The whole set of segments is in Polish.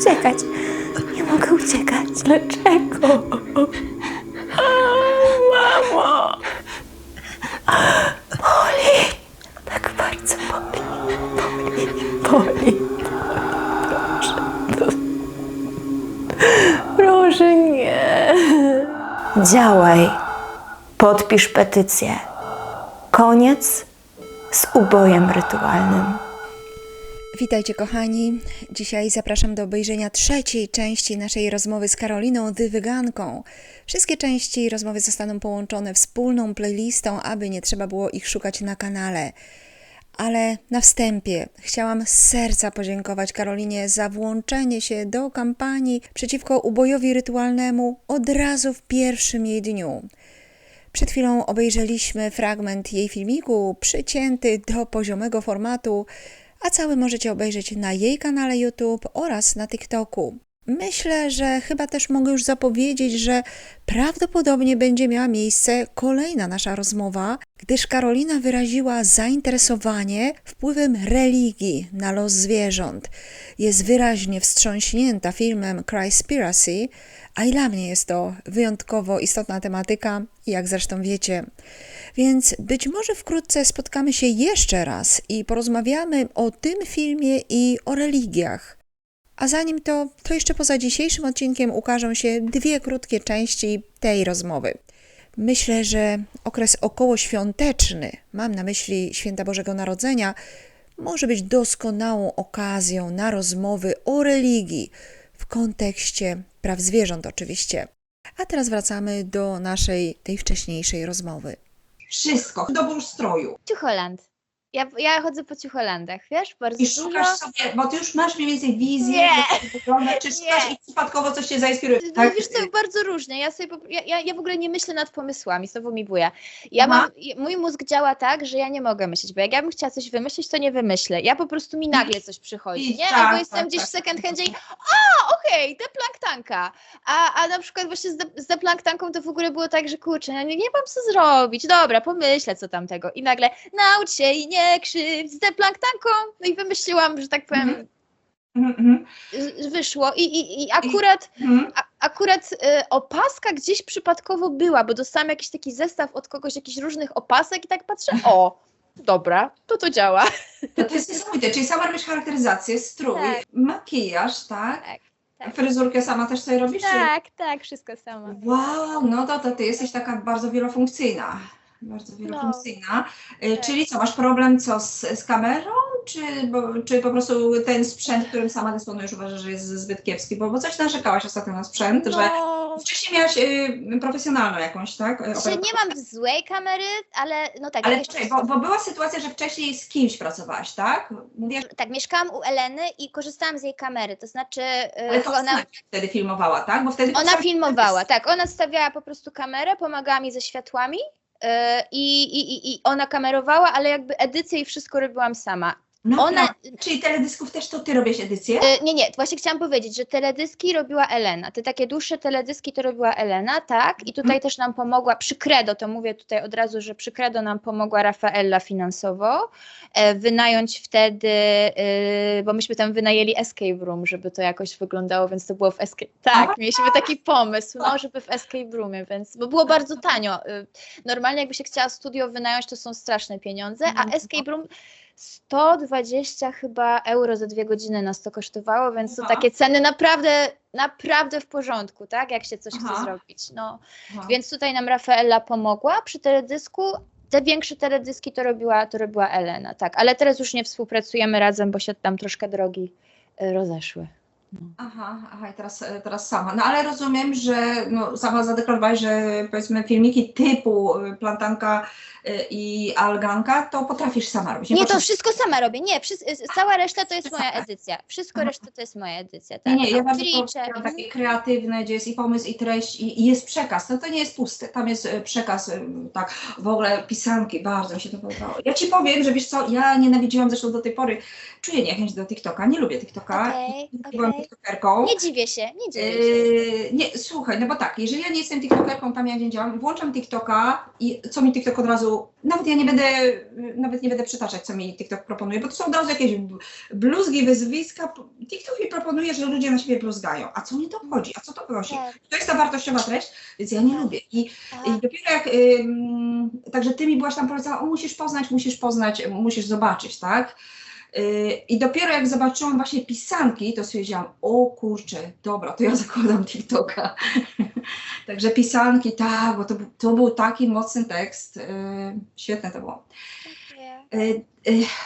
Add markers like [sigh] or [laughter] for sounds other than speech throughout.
uciekać. Nie mogę uciekać. Dlaczego? Mamo! Boli! Tak bardzo boli. Boli. Boli. Proszę. Proszę nie. Działaj. Podpisz petycję. Koniec z ubojem rytualnym. Witajcie kochani. Dzisiaj zapraszam do obejrzenia trzeciej części naszej rozmowy z Karoliną Dywyganką. Wszystkie części rozmowy zostaną połączone wspólną playlistą, aby nie trzeba było ich szukać na kanale. Ale na wstępie chciałam z serca podziękować Karolinie za włączenie się do kampanii przeciwko ubojowi rytualnemu od razu w pierwszym jej dniu. Przed chwilą obejrzeliśmy fragment jej filmiku przycięty do poziomego formatu, a cały możecie obejrzeć na jej kanale YouTube oraz na TikToku. Myślę, że chyba też mogę już zapowiedzieć, że prawdopodobnie będzie miała miejsce kolejna nasza rozmowa, gdyż Karolina wyraziła zainteresowanie wpływem religii na los zwierząt. Jest wyraźnie wstrząśnięta filmem Cryspiracy, a i dla mnie jest to wyjątkowo istotna tematyka, jak zresztą wiecie. Więc być może wkrótce spotkamy się jeszcze raz i porozmawiamy o tym filmie i o religiach. A zanim to, to jeszcze poza dzisiejszym odcinkiem ukażą się dwie krótkie części tej rozmowy. Myślę, że okres okołoświąteczny, mam na myśli święta Bożego Narodzenia, może być doskonałą okazją na rozmowy o religii w kontekście praw zwierząt oczywiście. A teraz wracamy do naszej tej wcześniejszej rozmowy. Wszystko, dobór stroju. Ciucholand. Ja, ja chodzę po ciucholandach, wiesz? Bardzo I dużo. szukasz sobie, bo ty już masz mniej więcej wizję, Nie. jak to wygląda, czy szukasz Nie. i przypadkowo coś cię zainspiruje. No, Tak? Wiesz co, bardzo różnie. Ja, sobie, ja, ja, ja w ogóle nie myślę nad pomysłami, znowu mi buja. Ja Aha. mam, mój mózg działa tak, że ja nie mogę myśleć, bo jak ja bym chciała coś wymyślić, to nie wymyślę. Ja po prostu mi nagle coś przychodzi, I nie? tak, Albo jestem tak, gdzieś tak, w second tak. handzie i a, okej, deplanktanka. A, a na przykład właśnie z, de, z deplanktanką to w ogóle było tak, że kurczę, ja nie, nie mam co zrobić. Dobra, pomyślę co tamtego. I nagle naucz się i nie krzywdź z deplanktanką. No i wymyśliłam, że tak powiem, Mhm. Mhm, wyszło i, i, i akurat, mhm. a, akurat y, opaska gdzieś przypadkowo była, bo dostałam jakiś taki zestaw od kogoś, jakichś różnych opasek i tak patrzę, o, dobra, to to działa. To, to jest niesamowite, czyli sama robisz charakteryzację, strój, Tak. makijaż, tak? Tak, tak. Fryzurkę sama też sobie robisz? Tak, tak, wszystko sama. Wow, no to, to ty jesteś taka bardzo wielofunkcyjna. Bardzo wielofunkcyjna. Y, tak. Czyli co, masz problem co z, z kamerą, czy, bo, czy po prostu ten sprzęt, którym sama dysponujesz, uważasz, że jest zbyt kiepski? Bo, bo coś narzekałaś ostatnio na sprzęt, że No, wcześniej miałaś y, profesjonalną jakąś, tak? y, że operatorkę. nie mam złej kamery, ale no tak, Ale jeszcze, czekaj, bo, bo była sytuacja, że wcześniej z kimś pracowałaś, tak? Mówiłaś, tak, mieszkałam u Eleny i korzystałam z jej kamery, to znaczy y, ale to ona, wtedy filmowała, tak? Bo wtedy Ona filmowała, tak. Ona stawiała po prostu kamerę, pomagała mi ze światłami i, i, i ona kamerowała, ale jakby edycję i wszystko robiłam sama. No, Ona, tak. Czyli teledysków też to ty robisz edycję? yy, nie, nie, właśnie chciałam powiedzieć, że teledyski robiła Elena. Te takie dłuższe teledyski to robiła Elena, tak. I tutaj też nam pomogła, przy Credo, to mówię tutaj od razu, że przy Credo nam pomogła Rafaella finansowo, e, wynająć wtedy, yy, bo myśmy tam wynajęli escape room, żeby to jakoś wyglądało, więc to było w escape, tak, mieliśmy taki pomysł, no, żeby w escape roomie, więc, bo było bardzo tanio. Y, Normalnie jakby się chciała studio wynająć, to są straszne pieniądze, a Mhm. escape room 120 chyba euro za dwie godziny nas to kosztowało, więc to Aha. takie ceny naprawdę, naprawdę w porządku, tak, jak się coś Aha. chce zrobić, no. Aha. Więc tutaj nam Rafaela pomogła przy teledysku. Te większe teledyski to robiła, to robiła Elena, tak. Ale teraz już nie współpracujemy razem, bo się tam troszkę drogi y, rozeszły. Aha, aha, i teraz, e, teraz sama. No ale rozumiem, że no, sama zadeklarowałaś, że powiedzmy filmiki typu y, Plantanka y, i Alganka to potrafisz sama robić. Nie, to potrzebujesz- wszystko sama robię. Nie, wszys- y, cała reszta to jest moja edycja. Wszystko Aha. reszta to jest moja edycja. Tak. Nie, nie, ja to takie kreatywne, gdzie jest i pomysł, i treść, i, i jest przekaz. No to nie jest puste, tam jest e, przekaz, e, tak, w ogóle pisanki, bardzo mi się to podobało. Ja Ci powiem, że wiesz co, ja nienawidziłam zresztą do tej pory, czuję niechęć do TikToka, nie lubię TikToka. Byłam okej. Okej. Tiktokerką. Nie dziwię się, nie dziwię się. Yy, nie, słuchaj, no bo tak, jeżeli ja nie jestem tiktokerką, tam ja nie działam, włączam TikToka i co mi TikTok od razu, nawet ja nie będę, nawet nie będę przytaczać, co mi TikTok proponuje, bo to są od razu jakieś bluzgi, wyzwiska. TikTok mi proponuje, że ludzie na siebie bluzgają. A co mnie to obchodzi? A co to wnosi? Tak, To jest ta wartościowa treść, więc ja nie lubię. I, tak. i dopiero jak, ym, także ty mi byłaś tam polecała, o musisz poznać, musisz poznać, musisz zobaczyć, tak? Yy, I dopiero jak zobaczyłam właśnie pisanki, to stwierdziłam, o kurczę, dobra, to ja zakładam TikToka. [laughs] Także pisanki, tak, bo to, to był taki mocny tekst. Yy, świetne to było. Yy,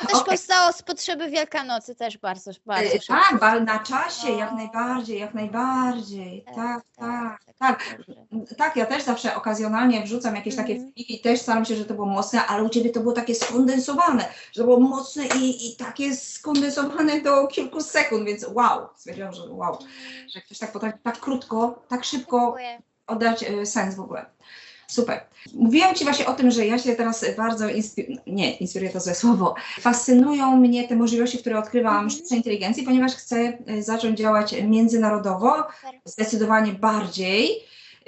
To też okej. powstało z potrzeby Wielkanocy, też bardzo, bardzo szybko. tak, bal na czasie, jak najbardziej, jak najbardziej. Tak, tak, tak. tak. Tak, ja też zawsze okazjonalnie wrzucam jakieś takie Mhm. filmiki i też staram się, że to było mocne, ale u Ciebie to było takie skondensowane, że to było mocne i, i takie skondensowane do kilku sekund, więc wow, stwierdziłam, że wow, że ktoś tak potrafi tak krótko, tak szybko oddać e, sens w ogóle. Super. Mówiłam Ci właśnie o tym, że ja się teraz bardzo, inspi- nie, inspiruje to złe słowo, fascynują mnie te możliwości, które odkrywam Mhm. sztucznej inteligencji, ponieważ chcę e, zacząć działać międzynarodowo, zdecydowanie bardziej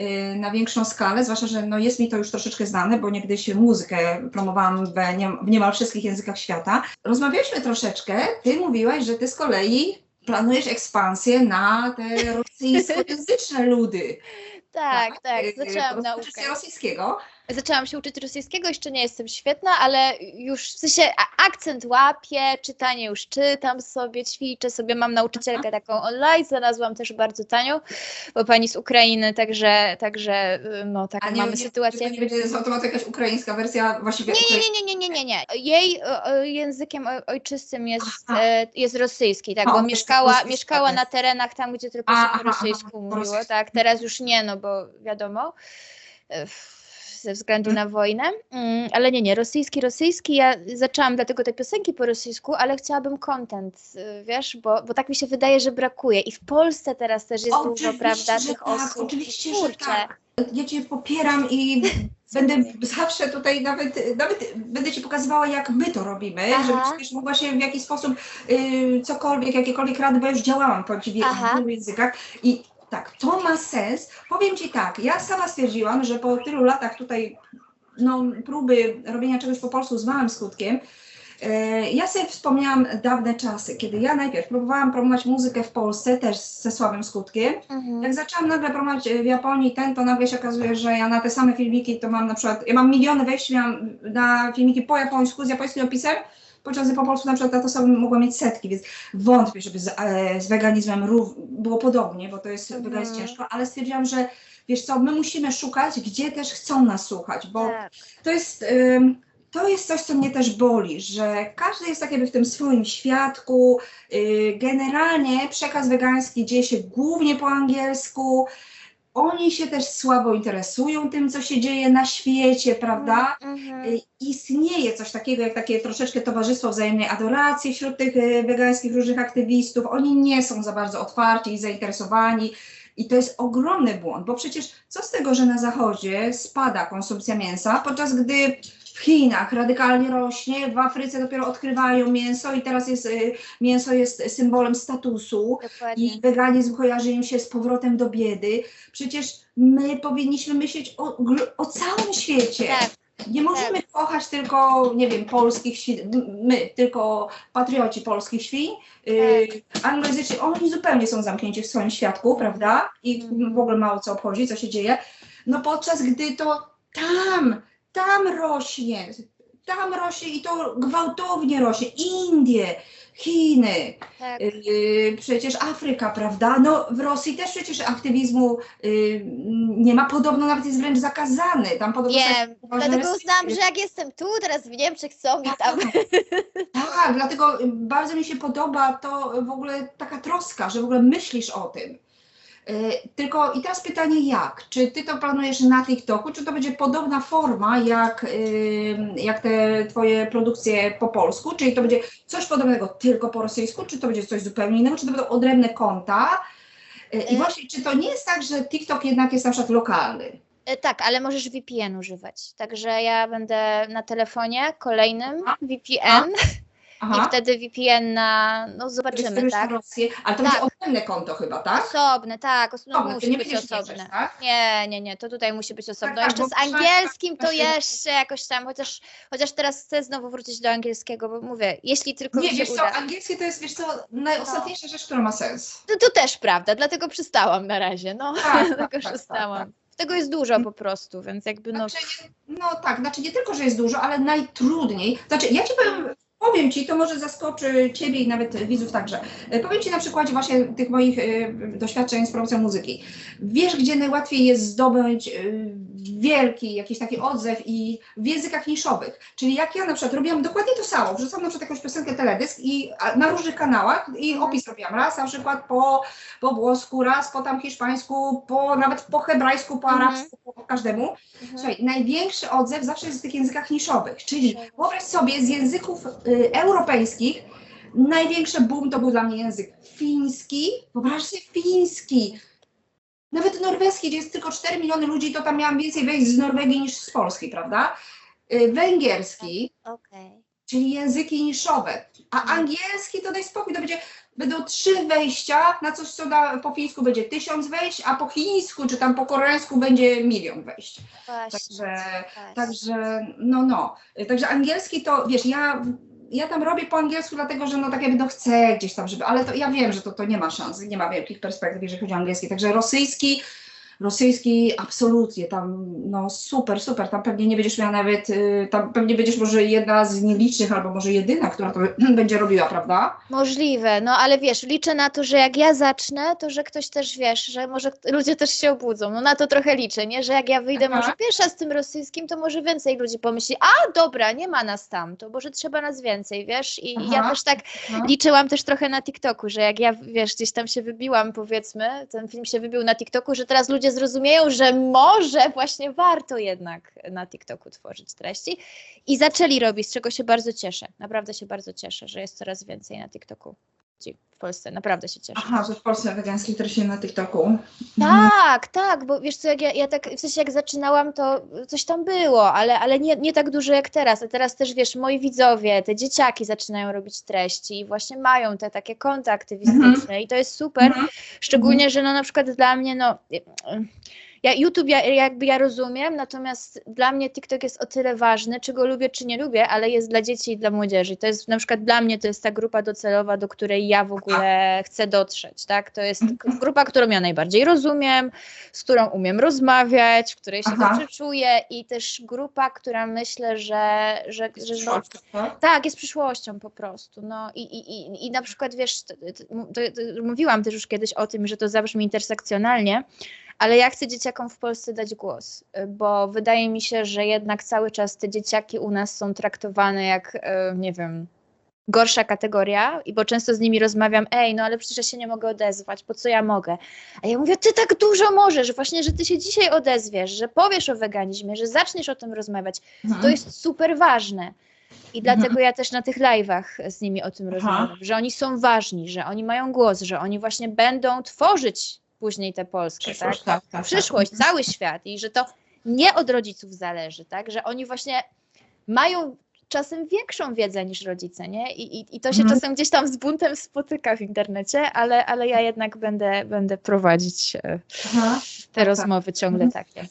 y, na większą skalę, zwłaszcza, że no jest mi to już troszeczkę znane, bo niegdyś muzykę promowałam w, nie, w niemal wszystkich językach świata. Rozmawialiśmy troszeczkę, ty mówiłaś, że ty z kolei planujesz ekspansję na te [laughs] rosyjskojęzyczne ludy. Tak, tak, Y, zaczęłam y, naukę. się rosyjskiego. Zaczęłam się uczyć rosyjskiego, jeszcze nie jestem świetna, ale już w sensie akcent łapię, czytanie już czytam sobie, ćwiczę sobie, mam nauczycielkę taką online, znalazłam też bardzo tanią, bo pani z Ukrainy, także, także y, no taką nie, mamy nie, sytuację. To nie będzie z automatu jakaś ukraińska wersja właściwie. Nie, nie, nie, nie, nie, nie, nie. Jej językiem oj- ojczystym jest, e, jest rosyjski, tak, bo mieszkała, rosyjski, mieszkała tak na terenach tam, gdzie tylko się po rosyjsku aha, mówiło, tak, teraz już nie, no bo wiadomo, e, ze względu na wojnę, mm, ale nie, nie, rosyjski, rosyjski, ja zaczęłam dlatego te piosenki po rosyjsku, ale chciałabym content, y, wiesz, bo, bo tak mi się wydaje, że brakuje. I w Polsce teraz też jest dużo, Oczywiście, prawda, że tych tak, osób, Oczywiście, że kurczę, tak. Ja Cię popieram i [laughs] będę zawsze tutaj nawet, nawet będę Ci pokazywała, jak my to robimy, Aha. żebyś też mogła się w jakiś sposób y, cokolwiek, jakiekolwiek rady, bo ja już działałam po w wielu językach i tak, to ma sens. Powiem Ci tak, ja sama stwierdziłam, że po tylu latach tutaj no, próby robienia czegoś po polsku z małym skutkiem, e, ja sobie wspomniałam dawne czasy, kiedy ja najpierw próbowałam promować muzykę w Polsce, też ze słabym skutkiem, mhm. jak zaczęłam nagle promować e, w Japonii ten, to nagle się okazuje, że ja na te same filmiki to mam na przykład, ja mam miliony wejść, miałam na filmiki po japońsku z japońskim opisem, podczas gdy po polsku na przykład to samo mogła mieć setki, więc wątpię, żeby z, e, z weganizmem rów, było podobnie, bo to jest, Mhm. weganizm ciężko, ale stwierdziłam, że wiesz co, my musimy szukać, gdzie też chcą nas słuchać, bo tak. to jest, to jest coś, co mnie też boli, że każdy jest tak jakby w tym swoim świadku. Yy, generalnie przekaz wegański dzieje się głównie po angielsku. Oni się też słabo interesują tym, co się dzieje na świecie, prawda? Mhm. Y, Istnieje coś takiego jak takie troszeczkę towarzystwo wzajemnej adoracji wśród tych y, wegańskich różnych aktywistów. Oni nie są za bardzo otwarci i zainteresowani. I to jest ogromny błąd, bo przecież co z tego, że na Zachodzie spada konsumpcja mięsa, podczas gdy w Chinach radykalnie rośnie, w Afryce dopiero odkrywają mięso i teraz jest, y, mięso jest symbolem statusu Dokładnie. i weganizm kojarzy im się z powrotem do biedy. Przecież my powinniśmy myśleć o, o całym świecie. Tak, Nie możemy kochać tylko, nie wiem, polskich świń, m- my, tylko patrioci polskich świń. Yy, anglojęzyczni, oni zupełnie są zamknięci w swoim świadku, prawda? I Mhm. w ogóle mało co obchodzi, co się dzieje. No podczas gdy to tam, tam rośnie, tam rośnie i to gwałtownie rośnie. Indie, Chiny, tak. Yy, przecież Afryka, prawda? No w Rosji też przecież aktywizmu yy, nie ma, podobno nawet jest wręcz zakazany. Tam podobno Wiem, dlatego uznałam, że jak jestem tu, teraz w Niemczech są mi tam. Tak, dlatego bardzo mi się podoba to w ogóle taka troska, że w ogóle myślisz o tym. Yy, Tylko i teraz pytanie jak? Czy ty to planujesz na TikToku, czy to będzie podobna forma jak, yy, jak te twoje produkcje po polsku? Czyli to będzie coś podobnego tylko po rosyjsku, czy to będzie coś zupełnie innego, czy to będą odrębne konta? Yy, I E. właśnie, czy to nie jest tak, że TikTok jednak jest na przykład lokalny? E, Tak, ale możesz VPN używać. Także ja będę na telefonie kolejnym A? Aha. i wtedy VPN na, no zobaczymy, tak? Rosję, ale to Tak. będzie odrębne konto chyba, tak? Osobne, tak, no Osobne, to musi nie być osobne. mieszać, tak? Nie, nie, nie, to tutaj musi być osobno. tak, jeszcze bo z trzeba- angielskim to jeszcze jakoś tam, chociaż, chociaż teraz chcę znowu wrócić do angielskiego, bo mówię, jeśli tylko Nie, wiesz co, uda. angielski to jest, wiesz co, najostatniejsza rzecz, która ma sens. To, to też prawda, dlatego przystałam na razie, no, Tak, tak, [laughs] dlatego tak, tak, przystałam. Tego jest dużo po prostu, więc jakby no, Znaczy, no tak, znaczy nie tylko, że jest dużo, ale najtrudniej. Znaczy, ja ci powiem, powiem ci, to może zaskoczy ciebie i nawet widzów także. E, Powiem ci na przykładzie właśnie tych moich e, doświadczeń z promocją muzyki. Wiesz, gdzie najłatwiej jest zdobyć e, wielki jakiś taki odzew i w językach niszowych. Czyli jak ja na przykład robiłam dokładnie to samo, wrzucam na przykład jakąś piosenkę teledysk i na różnych kanałach i opis robiłam. Raz na przykład po, po włosku, raz po tam hiszpańsku, po nawet po hebrajsku, po Mhm. arabsku, po, po każdemu. mhm. Słuchaj, największy odzew zawsze jest w tych językach niszowych, czyli wyobraź sobie z języków y, europejskich, największy boom to był dla mnie język fiński, wyobraź sobie fiński, nawet norweski, gdzie jest tylko 4 miliony ludzi, to tam miałam więcej wejść z Norwegii niż z Polski, prawda? Y, węgierski, okej. czyli języki niszowe, a angielski to daj spokój, to będzie, będą trzy wejścia na coś, co na, po fińsku będzie tysiąc wejść, a po chińsku czy tam po koreańsku będzie milion wejść. Właśnie, Także, właśnie. także, no, no. Także angielski to, wiesz, ja, ja tam robię po angielsku, dlatego że no tak jakby no chcę gdzieś tam, żeby, ale to ja wiem, że to, to nie ma szans, nie ma wielkich perspektyw, jeżeli chodzi o angielski. Także rosyjski, rosyjski absolutnie, tam no super, super, tam pewnie nie będziesz miała nawet, y, tam pewnie będziesz może jedna z nielicznych, albo może jedyna, która to [clears throat] będzie robiła, prawda? Możliwe, no ale wiesz, liczę na to, że jak ja zacznę, to że ktoś też wiesz, że może ludzie też się obudzą. No na to trochę liczę, nie? Że jak ja wyjdę Aha. może pierwsza z tym rosyjskim, to może więcej ludzi pomyśli, a dobra, nie ma nas tam, to może trzeba nas więcej, wiesz? I Aha. ja też tak No. liczyłam też trochę na TikToku, że jak ja, wiesz, gdzieś tam się wybiłam, powiedzmy, ten film się wybił na TikToku, że teraz ludzie zrozumieją, że może właśnie warto jednak na TikToku tworzyć treści i zaczęli robić, z czego się bardzo cieszę. Naprawdę się bardzo cieszę, że jest coraz więcej na TikToku ludzi w Polsce. Naprawdę się cieszę. Aha, że w Polsce wegańskiej treści na TikToku. Mhm. Tak, tak, bo wiesz co, jak ja, ja tak, w sensie jak zaczynałam, to coś tam było, ale, ale nie, nie tak dużo jak teraz, a teraz też, wiesz, moi widzowie, te dzieciaki zaczynają robić treści i właśnie mają te takie konta aktywistyczne i to jest super, Mhm. szczególnie, że no na przykład dla mnie, no... Ja, YouTube ja, jakby ja rozumiem, natomiast dla mnie TikTok jest o tyle ważny, czy go lubię, czy nie lubię, ale jest dla dzieci i dla młodzieży. To jest na przykład dla mnie to jest ta grupa docelowa, do której ja w ogóle chcę dotrzeć, tak? To jest k- grupa, którą ja najbardziej rozumiem, z którą umiem rozmawiać, w której się Aha. dobrze czuję i też grupa, która myślę, że, że, że no, Tak? tak, jest przyszłością po prostu. No i, i, i, i na przykład wiesz, t- t- m- to, to, mówiłam też już kiedyś o tym, że to zabrzmi intersekcjonalnie, ale ja chcę dzieciakom w Polsce dać głos, bo wydaje mi się, że jednak cały czas te dzieciaki u nas są traktowane jak, y, nie wiem, gorsza kategoria, i bo często z nimi rozmawiam, ej, no ale przecież ja się nie mogę odezwać, po co ja mogę? A ja mówię, ty tak dużo możesz, właśnie, że ty się dzisiaj odezwiesz, że powiesz o weganizmie, że zaczniesz o tym rozmawiać, Mhm. to jest super ważne. I dlatego ja też na tych live'ach z nimi o tym Aha. rozmawiam, że oni są ważni, że oni mają głos, że oni właśnie będą tworzyć później tę Polskę, tak? Przyszłość, tak, tak, tak. Przyszłość, cały świat i że to nie od rodziców zależy, tak? Że oni właśnie mają czasem większą wiedzę niż rodzice, nie? I, i, i to się Mhm. czasem gdzieś tam z buntem spotyka w internecie, ale, ale ja jednak będę, będę prowadzić e, Aha. te rozmowy ciągle takie.